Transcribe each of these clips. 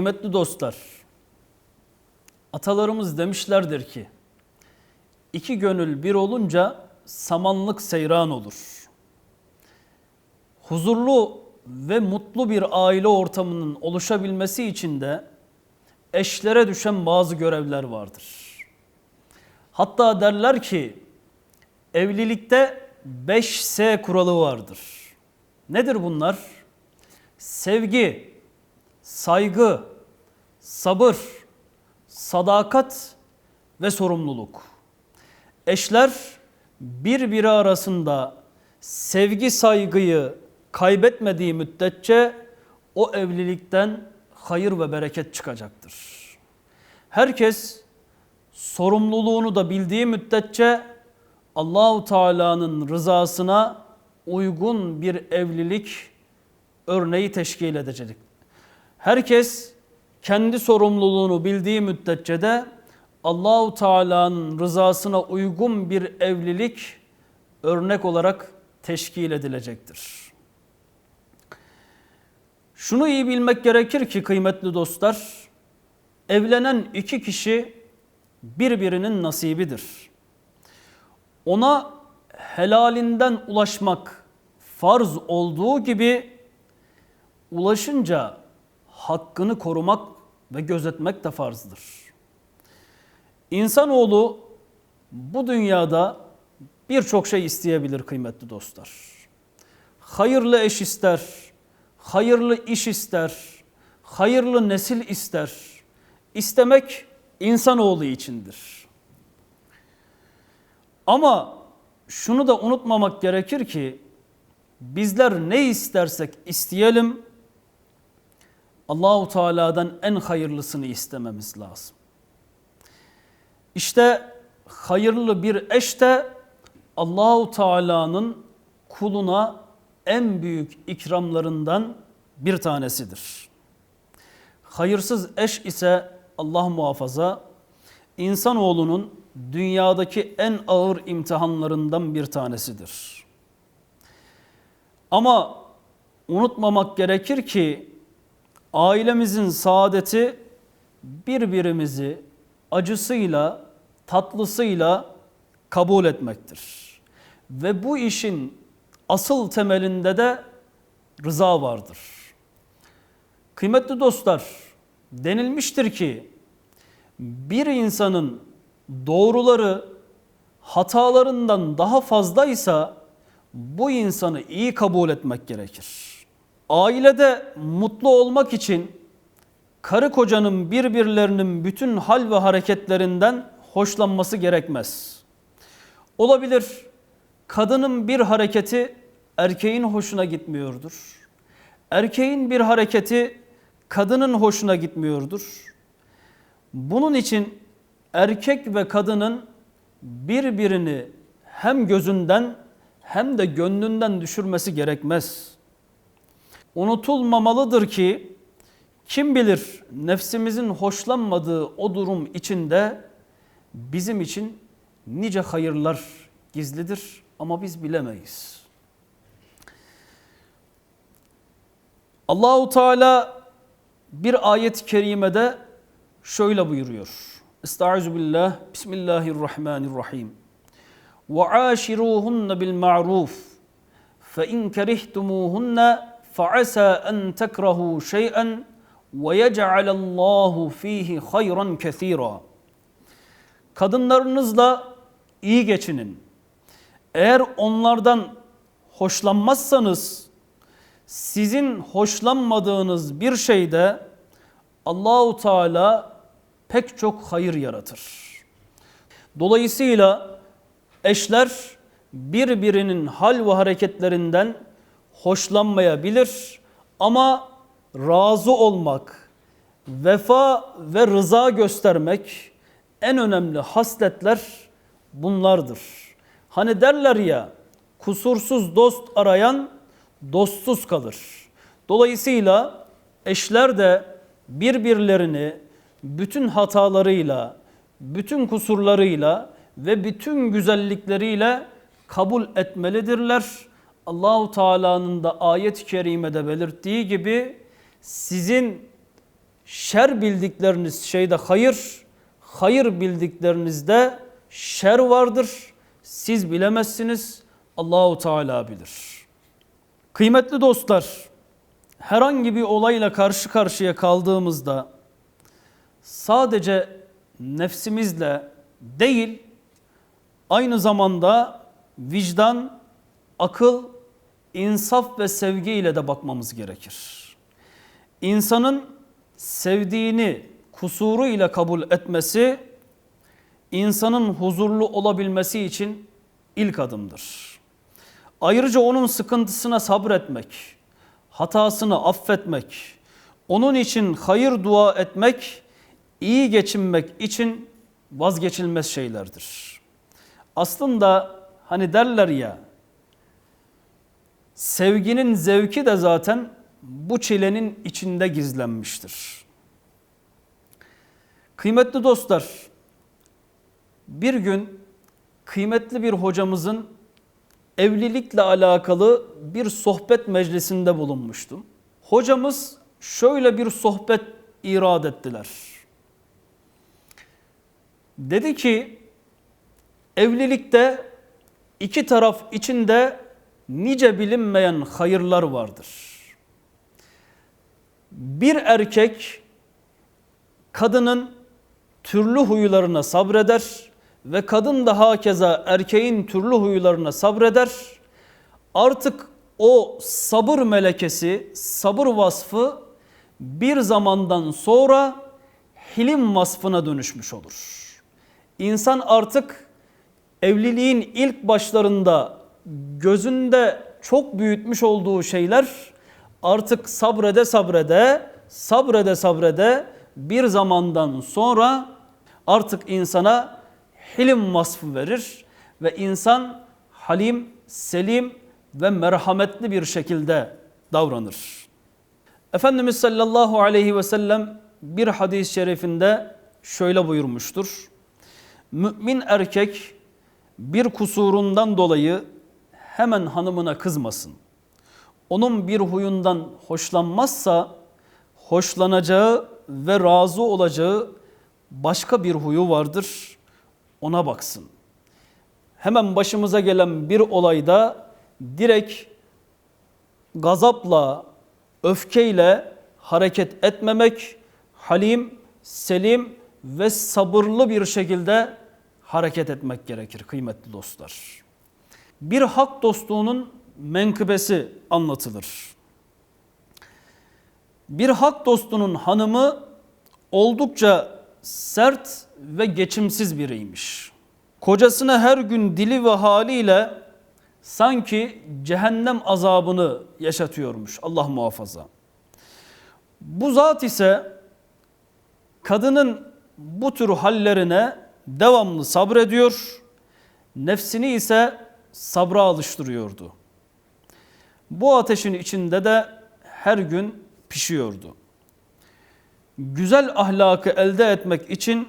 Kıymetli dostlar, atalarımız demişlerdir ki, iki gönül bir olunca samanlık seyran olur. Huzurlu ve mutlu bir aile ortamının oluşabilmesi için de eşlere düşen bazı görevler vardır. Hatta derler ki evlilikte 5S kuralı vardır. Nedir bunlar? Sevgi, saygı, sabır, sadakat ve sorumluluk. Eşler birbiri arasında sevgi saygıyı kaybetmediği müddetçe o evlilikten hayır ve bereket çıkacaktır. Herkes sorumluluğunu da bildiği müddetçe Allahu Teala'nın rızasına uygun bir evlilik örneği teşkil edecek. Herkes kendi sorumluluğunu bildiği müddetçe de Allahu Teala'nın rızasına uygun bir evlilik örnek olarak teşkil edilecektir. Şunu iyi bilmek gerekir ki kıymetli dostlar, evlenen iki kişi birbirinin nasibidir. Ona helalinden ulaşmak farz olduğu gibi ulaşınca hakkını korumak ve gözetmek de farzdır. İnsanoğlu bu dünyada birçok şey isteyebilir kıymetli dostlar. Hayırlı eş ister, hayırlı iş ister, hayırlı nesil ister. İstemek insanoğlu içindir. Ama şunu da unutmamak gerekir ki bizler ne istersek isteyelim Allahu Teala'dan en hayırlısını istememiz lazım. İşte hayırlı bir eş de Allahu Teala'nın kuluna en büyük ikramlarından bir tanesidir. Hayırsız eş ise Allah muhafaza insanoğlunun dünyadaki en ağır imtihanlarından bir tanesidir. Ama unutmamak gerekir ki ailemizin saadeti birbirimizi acısıyla, tatlısıyla kabul etmektir. Ve bu işin asıl temelinde de rıza vardır. Kıymetli dostlar, denilmiştir ki bir insanın doğruları hatalarından daha fazlaysa bu insanı iyi kabul etmek gerekir. Ailede mutlu olmak için karı kocanın birbirlerinin bütün hal ve hareketlerinden hoşlanması gerekmez. Olabilir kadının bir hareketi erkeğin hoşuna gitmiyordur. Erkeğin bir hareketi kadının hoşuna gitmiyordur. Bunun için erkek ve kadının birbirini hem gözünden hem de gönlünden düşürmesi gerekmez. Unutulmamalıdır ki kim bilir nefsimizin hoşlanmadığı o durum içinde bizim için nice hayırlar gizlidir ama biz bilemeyiz. Allahu Teala bir ayet-i kerimede şöyle buyuruyor. Estaizu billah, Bismillahirrahmanirrahim. Ve aşiruhunne bil ma'ruf fe in kerihtumuhunne asa en tekrahu şey'en ve yec'alallahu fihi hayran kesira. Kadınlarınızla iyi geçinin. Eğer onlardan hoşlanmazsanız sizin hoşlanmadığınız bir şeyde Allahu Teala pek çok hayır yaratır. Dolayısıyla eşler birbirinin hal ve hareketlerinden hoşlanmayabilir ama razı olmak, vefa ve rıza göstermek en önemli hasletler bunlardır. Hani derler ya kusursuz dost arayan dostsuz kalır. Dolayısıyla eşler de birbirlerini bütün hatalarıyla, bütün kusurlarıyla ve bütün güzellikleriyle kabul etmelidirler. Allahu Teala'nın da ayet-i kerimede belirttiği gibi sizin şer bildikleriniz şeyde hayır, hayır bildiklerinizde şer vardır. Siz bilemezsiniz. Allahu Teala bilir. Kıymetli dostlar, herhangi bir olayla karşı karşıya kaldığımızda sadece nefsimizle değil, aynı zamanda vicdan, akıl, insaf ve sevgi ile de bakmamız gerekir. İnsanın sevdiğini kusuru ile kabul etmesi, insanın huzurlu olabilmesi için ilk adımdır. Ayrıca onun sıkıntısına sabretmek, hatasını affetmek, onun için hayır dua etmek, iyi geçinmek için vazgeçilmez şeylerdir. Aslında hani derler ya, sevginin zevki de zaten bu çilenin içinde gizlenmiştir. Kıymetli dostlar, bir gün kıymetli bir hocamızın evlilikle alakalı bir sohbet meclisinde bulunmuştum. Hocamız şöyle bir sohbet irad ettiler. Dedi ki evlilikte iki taraf içinde nice bilinmeyen hayırlar vardır. Bir erkek kadının türlü huylarına sabreder ve kadın da hakeza erkeğin türlü huylarına sabreder. Artık o sabır melekesi, sabır vasfı bir zamandan sonra hilim vasfına dönüşmüş olur. İnsan artık evliliğin ilk başlarında gözünde çok büyütmüş olduğu şeyler artık sabrede sabrede, sabrede sabrede bir zamandan sonra artık insana hilim vasfı verir ve insan halim, selim ve merhametli bir şekilde davranır. Efendimiz sallallahu aleyhi ve sellem bir hadis-i şerifinde şöyle buyurmuştur. Mümin erkek bir kusurundan dolayı hemen hanımına kızmasın. Onun bir huyundan hoşlanmazsa hoşlanacağı ve razı olacağı başka bir huyu vardır. Ona baksın. Hemen başımıza gelen bir olayda direkt gazapla, öfkeyle hareket etmemek, halim, selim ve sabırlı bir şekilde hareket etmek gerekir kıymetli dostlar. Bir hak dostluğunun menkıbesi anlatılır. Bir hak dostunun hanımı oldukça sert ve geçimsiz biriymiş. Kocasına her gün dili ve haliyle sanki cehennem azabını yaşatıyormuş Allah muhafaza. Bu zat ise kadının bu tür hallerine devamlı sabrediyor, nefsini ise sabra alıştırıyordu. Bu ateşin içinde de her gün pişiyordu. Güzel ahlakı elde etmek için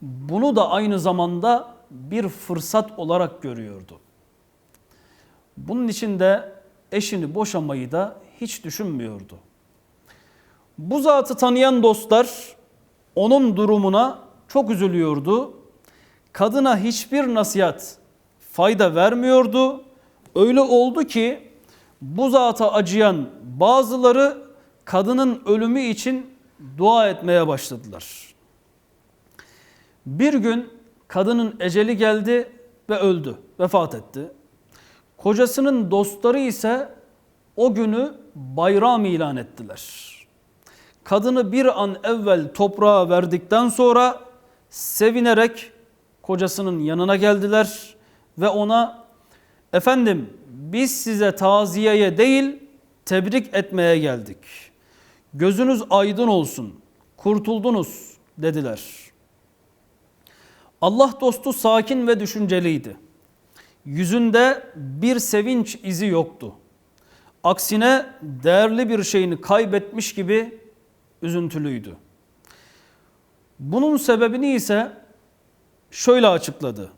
bunu da aynı zamanda bir fırsat olarak görüyordu. Bunun için de eşini boşamayı da hiç düşünmüyordu. Bu zatı tanıyan dostlar onun durumuna çok üzülüyordu. Kadına hiçbir nasihat fayda vermiyordu. Öyle oldu ki bu zata acıyan bazıları kadının ölümü için dua etmeye başladılar. Bir gün kadının eceli geldi ve öldü, vefat etti. Kocasının dostları ise o günü bayram ilan ettiler. Kadını bir an evvel toprağa verdikten sonra sevinerek kocasının yanına geldiler ve ona efendim biz size taziyeye değil tebrik etmeye geldik. Gözünüz aydın olsun, kurtuldunuz dediler. Allah dostu sakin ve düşünceliydi. Yüzünde bir sevinç izi yoktu. Aksine değerli bir şeyini kaybetmiş gibi üzüntülüydü. Bunun sebebini ise şöyle açıkladı.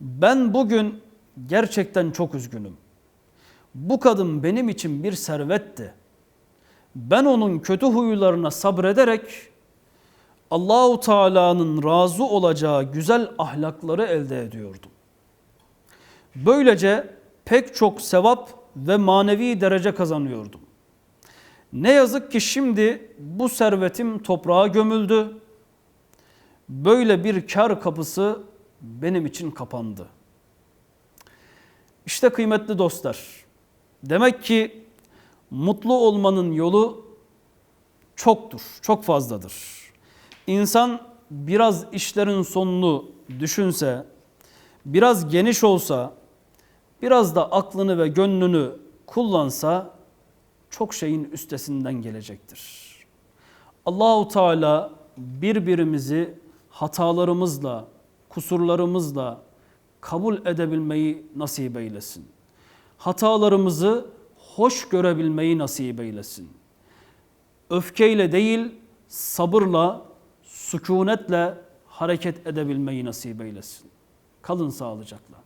Ben bugün gerçekten çok üzgünüm. Bu kadın benim için bir servetti. ben onun kötü huylarına sabrederek Allahu Teala'nın razı olacağı güzel ahlakları elde ediyordum. Böylece pek çok sevap ve manevi derece kazanıyordum. Ne yazık ki şimdi bu servetim toprağa gömüldü. Böyle bir kar kapısı benim için kapandı. İşte kıymetli dostlar, demek ki mutlu olmanın yolu çoktur, çok fazladır. İnsan biraz işlerin sonunu düşünse, biraz geniş olsa, biraz da aklını ve gönlünü kullansa çok şeyin üstesinden gelecektir. Allahu Teala birbirimizi hatalarımızla, kusurlarımızla kabul edebilmeyi nasip eylesin. Hatalarımızı hoş görebilmeyi nasip eylesin. Öfkeyle değil, sabırla, sükunetle hareket edebilmeyi nasip eylesin. Kalın sağlıcakla.